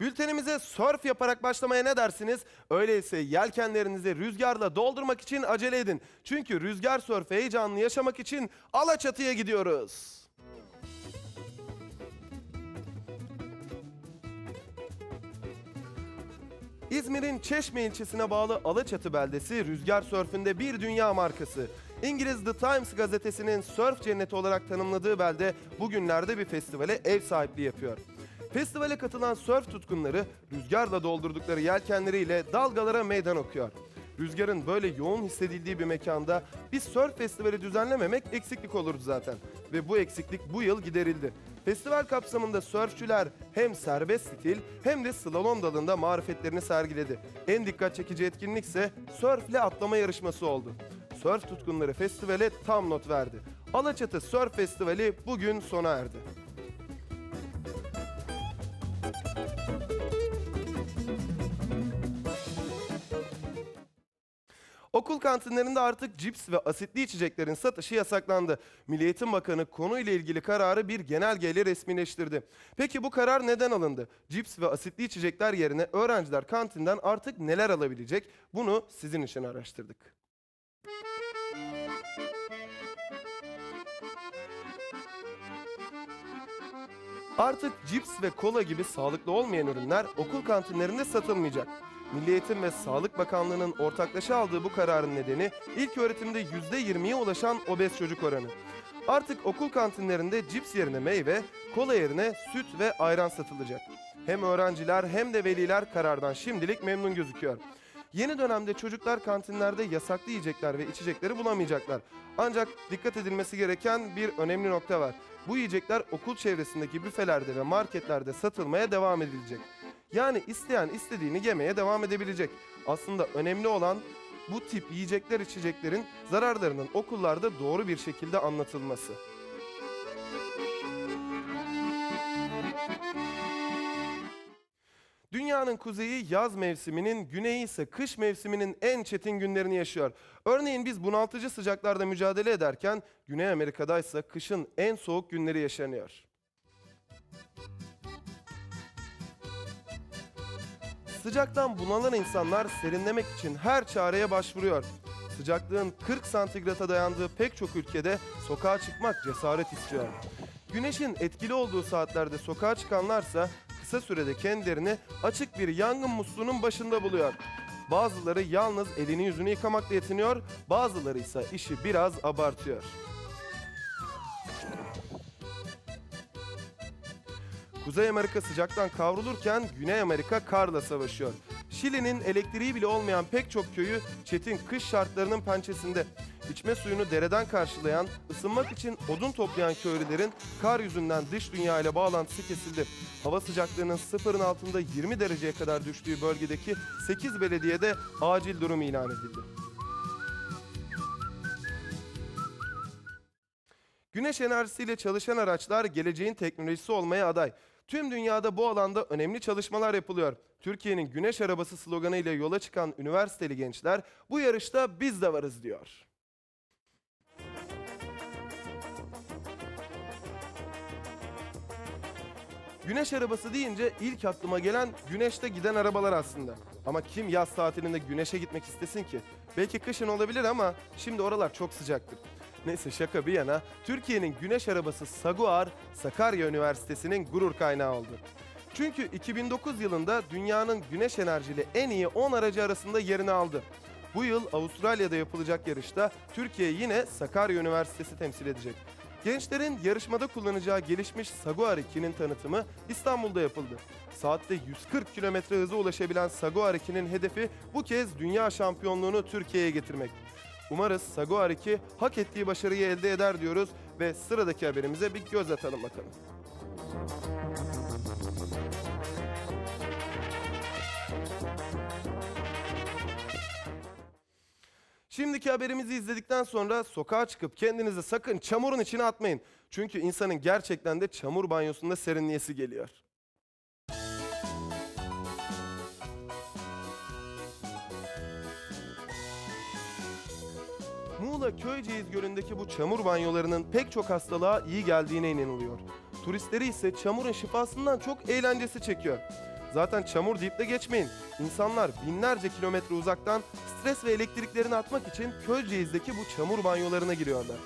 Bültenimize surf yaparak başlamaya ne dersiniz? Öyleyse yelkenlerinizi rüzgarla doldurmak için acele edin. Çünkü rüzgar sörfü heyecanını yaşamak için Alaçatı'ya gidiyoruz. İzmir'in Çeşme ilçesine bağlı Alaçatı beldesi rüzgar sörfünde bir dünya markası. İngiliz The Times gazetesinin sörf cenneti olarak tanımladığı belde bugünlerde bir festivale ev sahipliği yapıyor. Festivale katılan sörf tutkunları rüzgarla doldurdukları yelkenleriyle dalgalara meydan okuyor. Rüzgarın böyle yoğun hissedildiği bir mekanda bir sörf festivali düzenlememek eksiklik olurdu zaten. Ve bu eksiklik bu yıl giderildi. Festival kapsamında sörfçüler hem serbest stil hem de slalom dalında marifetlerini sergiledi. En dikkat çekici etkinlik ise sörfle atlama yarışması oldu. Sörf tutkunları festivale tam not verdi. Alaçatı Sörf Festivali bugün sona erdi. Kantinlerinde artık cips ve asitli içeceklerin satışı yasaklandı. Milli Eğitim Bakanı konuyla ilgili kararı bir genelgeyle resmileştirdi. Peki bu karar neden alındı? Cips ve asitli içecekler yerine öğrenciler kantinden artık neler alabilecek? Bunu sizin için araştırdık. Artık cips ve kola gibi sağlıklı olmayan ürünler okul kantinlerinde satılmayacak. Milli Eğitim ve Sağlık Bakanlığı'nın ortaklaşa aldığı bu kararın nedeni ilk öğretimde %20'ye ulaşan obez çocuk oranı. Artık okul kantinlerinde cips yerine meyve, kola yerine süt ve ayran satılacak. Hem öğrenciler hem de veliler karardan şimdilik memnun gözüküyor. Yeni dönemde çocuklar kantinlerde yasaklı yiyecekler ve içecekleri bulamayacaklar. Ancak dikkat edilmesi gereken bir önemli nokta var. Bu yiyecekler okul çevresindeki büfelerde ve marketlerde satılmaya devam edilecek. Yani isteyen istediğini yemeye devam edebilecek. Aslında önemli olan bu tip yiyecekler içeceklerin zararlarının okullarda doğru bir şekilde anlatılması. Dünyanın kuzeyi yaz mevsiminin, güneyi ise kış mevsiminin en çetin günlerini yaşıyor. Örneğin biz bunaltıcı sıcaklarda mücadele ederken Güney Amerika'da ise kışın en soğuk günleri yaşanıyor. Sıcaktan bunalan insanlar serinlemek için her çareye başvuruyor. Sıcaklığın 40 santigrata dayandığı pek çok ülkede sokağa çıkmak cesaret istiyor. Güneşin etkili olduğu saatlerde sokağa çıkanlarsa kısa sürede kendilerini açık bir yangın musluğunun başında buluyor. Bazıları yalnız elini yüzünü yıkamakla yetiniyor, bazıları ise işi biraz abartıyor. Kuzey Amerika sıcaktan kavrulurken Güney Amerika karla savaşıyor. Şili'nin elektriği bile olmayan pek çok köyü çetin kış şartlarının pençesinde. İçme suyunu dereden karşılayan, ısınmak için odun toplayan köylülerin kar yüzünden dış dünya ile bağlantısı kesildi. Hava sıcaklığının sıfırın altında 20 dereceye kadar düştüğü bölgedeki 8 belediyede acil durum ilan edildi. Güneş enerjisiyle çalışan araçlar geleceğin teknolojisi olmaya aday. Tüm dünyada bu alanda önemli çalışmalar yapılıyor. Türkiye'nin güneş arabası sloganı ile yola çıkan üniversiteli gençler bu yarışta biz de varız diyor. Güneş arabası deyince ilk aklıma gelen güneşte giden arabalar aslında. Ama kim yaz tatilinde güneşe gitmek istesin ki? Belki kışın olabilir ama şimdi oralar çok sıcaktır. Neyse şaka bir yana, Türkiye'nin güneş arabası Saguar, Sakarya Üniversitesi'nin gurur kaynağı oldu. Çünkü 2009 yılında dünyanın güneş enerjili en iyi 10 aracı arasında yerini aldı. Bu yıl Avustralya'da yapılacak yarışta Türkiye yine Sakarya Üniversitesi temsil edecek. Gençlerin yarışmada kullanacağı gelişmiş Saguar 2'nin tanıtımı İstanbul'da yapıldı. Saatte 140 km hıza ulaşabilen Saguar 2'nin hedefi bu kez dünya şampiyonluğunu Türkiye'ye getirmek. Umarız Saguar 2 hak ettiği başarıyı elde eder diyoruz ve sıradaki haberimize bir göz atalım bakalım. Şimdiki haberimizi izledikten sonra sokağa çıkıp kendinizi sakın çamurun içine atmayın. Çünkü insanın gerçekten de çamur banyosunda serinleyesi geliyor. Muğla Köyceğiz Gölü'ndeki bu çamur banyolarının pek çok hastalığa iyi geldiğine inanılıyor. Turistleri ise çamurun şifasından çok eğlencesi çekiyor. Zaten çamur deyip de geçmeyin. İnsanlar binlerce kilometre uzaktan stres ve elektriklerini atmak için Köyceğiz'deki bu çamur banyolarına giriyorlar.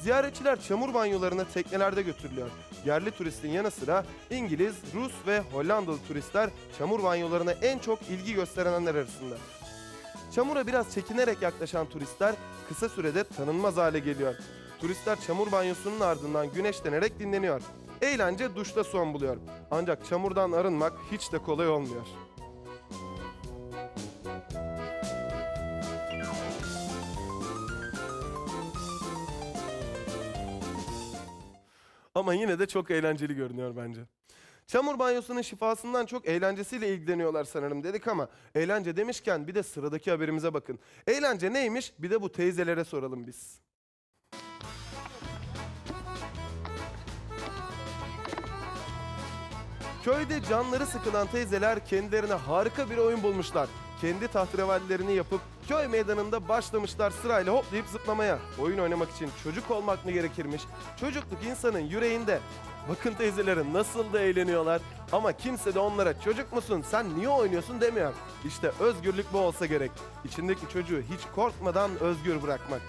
Ziyaretçiler çamur banyolarına teknelerde götürülüyor. Yerli turistin yanı sıra İngiliz, Rus ve Hollandalı turistler çamur banyolarına en çok ilgi gösterenler arasında. Çamura biraz çekinerek yaklaşan turistler kısa sürede tanınmaz hale geliyor. Turistler çamur banyosunun ardından güneşlenerek dinleniyor. Eğlence duşta son buluyor. Ancak çamurdan arınmak hiç de kolay olmuyor. Ama yine de çok eğlenceli görünüyor bence. Çamur banyosunun şifasından çok eğlencesiyle ilgileniyorlar sanırım dedik ama eğlence demişken bir de sıradaki haberimize bakın. Eğlence neymiş bir de bu teyzelere soralım biz. Köyde canları sıkılan teyzeler kendilerine harika bir oyun bulmuşlar. Kendi tahterevallilerini yapıp köy meydanında başlamışlar sırayla hoplayıp zıplamaya. Oyun oynamak için çocuk olmak mı gerekirmiş? Çocukluk insanın yüreğinde. Bakın teyzelerin nasıl da eğleniyorlar. Ama kimse de onlara çocuk musun sen niye oynuyorsun demiyor. İşte özgürlük bu olsa gerek. İçindeki çocuğu hiç korkmadan özgür bırakmak.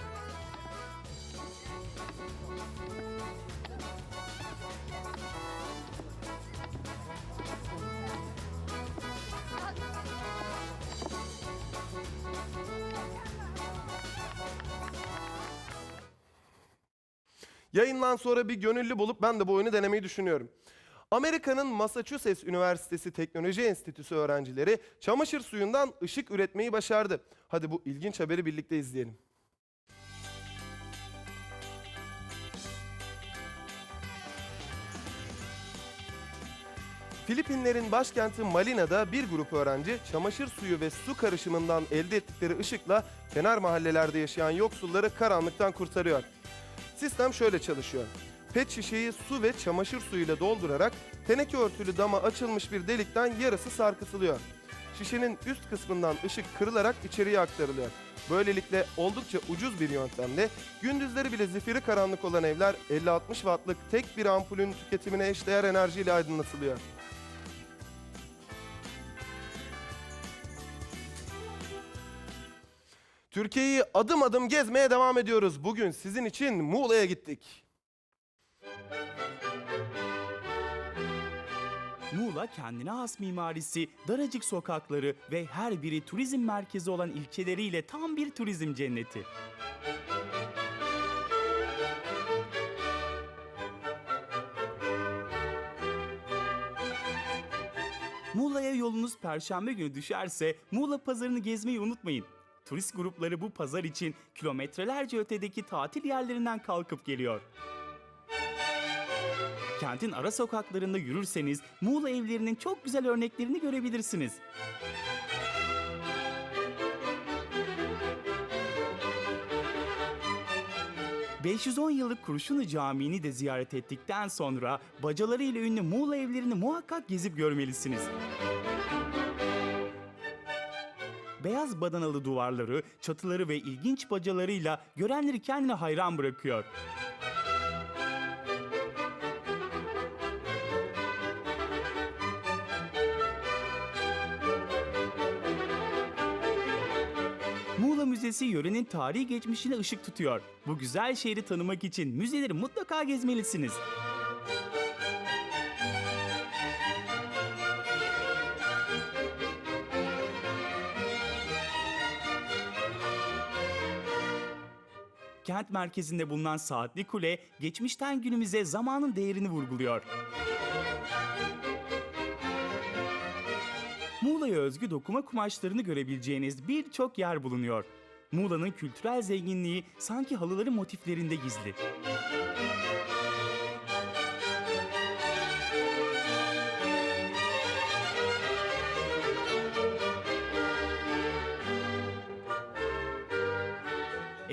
Yayından sonra bir gönüllü bulup ben de bu oyunu denemeyi düşünüyorum. Amerika'nın Massachusetts Üniversitesi Teknoloji Enstitüsü öğrencileri çamaşır suyundan ışık üretmeyi başardı. Hadi bu ilginç haberi birlikte izleyelim. Filipinlerin başkenti Malina'da bir grup öğrenci çamaşır suyu ve su karışımından elde ettikleri ışıkla kenar mahallelerde yaşayan yoksulları karanlıktan kurtarıyor. Sistem şöyle çalışıyor. Pet şişeyi su ve çamaşır suyuyla doldurarak teneke örtülü dama açılmış bir delikten yarısı sarkıtılıyor. Şişenin üst kısmından ışık kırılarak içeriye aktarılıyor. Böylelikle oldukça ucuz bir yöntemle gündüzleri bile zifiri karanlık olan evler 50-60 wattlık tek bir ampulün tüketimine eşdeğer enerjiyle aydınlatılıyor. Türkiye'yi adım adım gezmeye devam ediyoruz. Bugün sizin için Muğla'ya gittik. Muğla kendine has mimarisi, daracık sokakları ve her biri turizm merkezi olan ilçeleriyle tam bir turizm cenneti. Muğla'ya yolunuz perşembe günü düşerse Muğla pazarını gezmeyi unutmayın. Turist grupları bu pazar için kilometrelerce ötedeki tatil yerlerinden kalkıp geliyor. Kentin ara sokaklarında yürürseniz Muğla evlerinin çok güzel örneklerini görebilirsiniz. ...510 yıllık Kurşunlu Camii'ni de ziyaret ettikten sonra... ...bacaları ile ünlü Muğla evlerini muhakkak gezip görmelisiniz. Beyaz badanalı duvarları, çatıları ve ilginç bacalarıyla görenleri kendine hayran bırakıyor. Muğla Müzesi yörenin tarihi geçmişine ışık tutuyor. Bu güzel şehri tanımak için müzeleri mutlaka gezmelisiniz. Kent merkezinde bulunan Saatli Kule, geçmişten günümüze zamanın değerini vurguluyor. Muğla'ya özgü dokuma kumaşlarını görebileceğiniz birçok yer bulunuyor. Muğla'nın kültürel zenginliği sanki halıların motiflerinde gizli.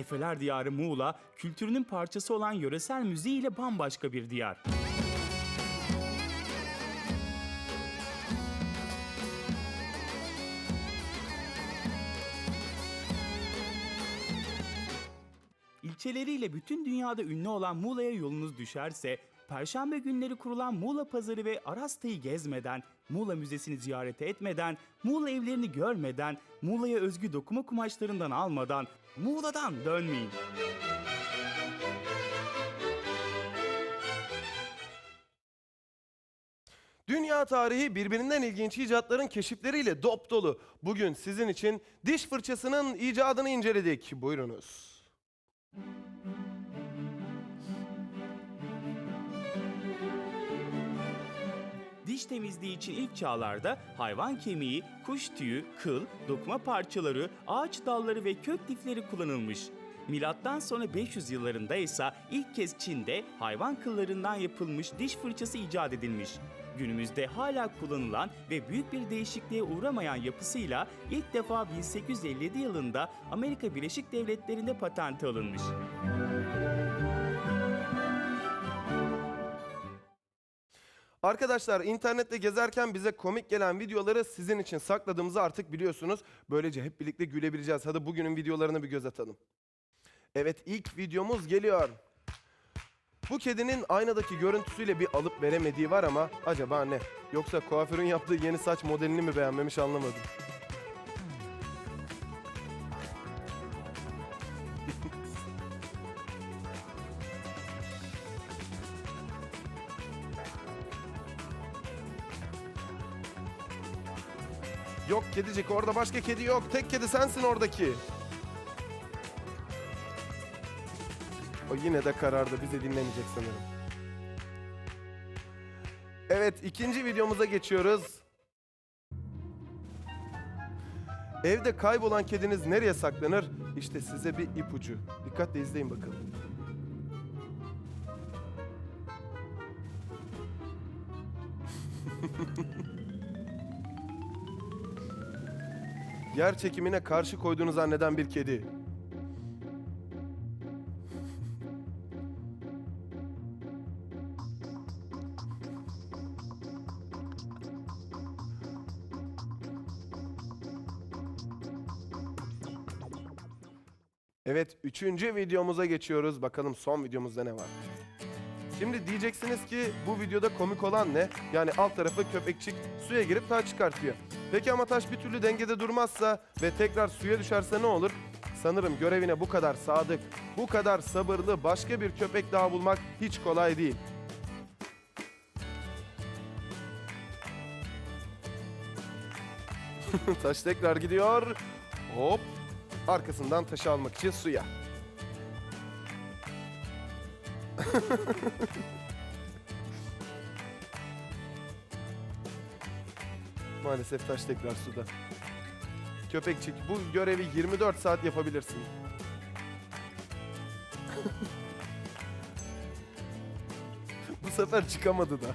Efeler diyarı Muğla, kültürünün parçası olan yöresel müziğiyle bambaşka bir diyar. İlçeleriyle bütün dünyada ünlü olan Muğla'ya yolunuz düşerse Perşembe günleri kurulan Muğla Pazarı ve Arasta'yı gezmeden, Muğla Müzesi'ni ziyaret etmeden, Muğla evlerini görmeden, Muğla'ya özgü dokuma kumaşlarından almadan, Muğla'dan dönmeyin. Dünya tarihi birbirinden ilginç icatların keşifleriyle dop dolu. Bugün sizin için diş fırçasının icadını inceledik. Buyurunuz. Diş temizliği için ilk çağlarda hayvan kemiği, kuş tüyü, kıl, dokuma parçaları, ağaç dalları ve kök lifleri kullanılmış. Milattan sonra 500 yıllarında ise ilk kez Çin'de hayvan kıllarından yapılmış diş fırçası icat edilmiş. Günümüzde hala kullanılan ve büyük bir değişikliğe uğramayan yapısıyla ilk defa 1857 yılında Amerika Birleşik Devletleri'nde patente alınmış. Arkadaşlar internette gezerken bize komik gelen videoları sizin için sakladığımızı artık biliyorsunuz. Böylece hep birlikte gülebileceğiz. Hadi bugünün videolarına bir göz atalım. Evet ilk videomuz geliyor. Bu kedinin aynadaki görüntüsüyle bir alıp veremediği var ama acaba ne? Yoksa kuaförün yaptığı yeni saç modelini mi beğenmemiş anlamadım. Yok kedicik orada başka kedi yok. Tek kedi sensin oradaki. O yine de karardı. Bizi dinlemeyecek sanırım. Evet ikinci videomuza geçiyoruz. Evde kaybolan kediniz nereye saklanır? İşte size bir ipucu. Dikkatle izleyin bakalım. Yer çekimine karşı koyduğunu zanneden bir kedi. Evet, üçüncü videomuza geçiyoruz. Bakalım son videomuzda ne var? Şimdi diyeceksiniz ki bu videoda komik olan ne? Yani alt tarafı köpekçik suya girip taş çıkartıyor. Peki ama taş bir türlü dengede durmazsa ve tekrar suya düşerse ne olur? Sanırım görevine bu kadar sadık, bu kadar sabırlı başka bir köpek daha bulmak hiç kolay değil. taş tekrar gidiyor. Hop. Arkasından taşı almak için suya. Maalesef taş tekrar suda. Köpekçik bu görevi 24 saat yapabilirsin. bu sefer çıkamadı da.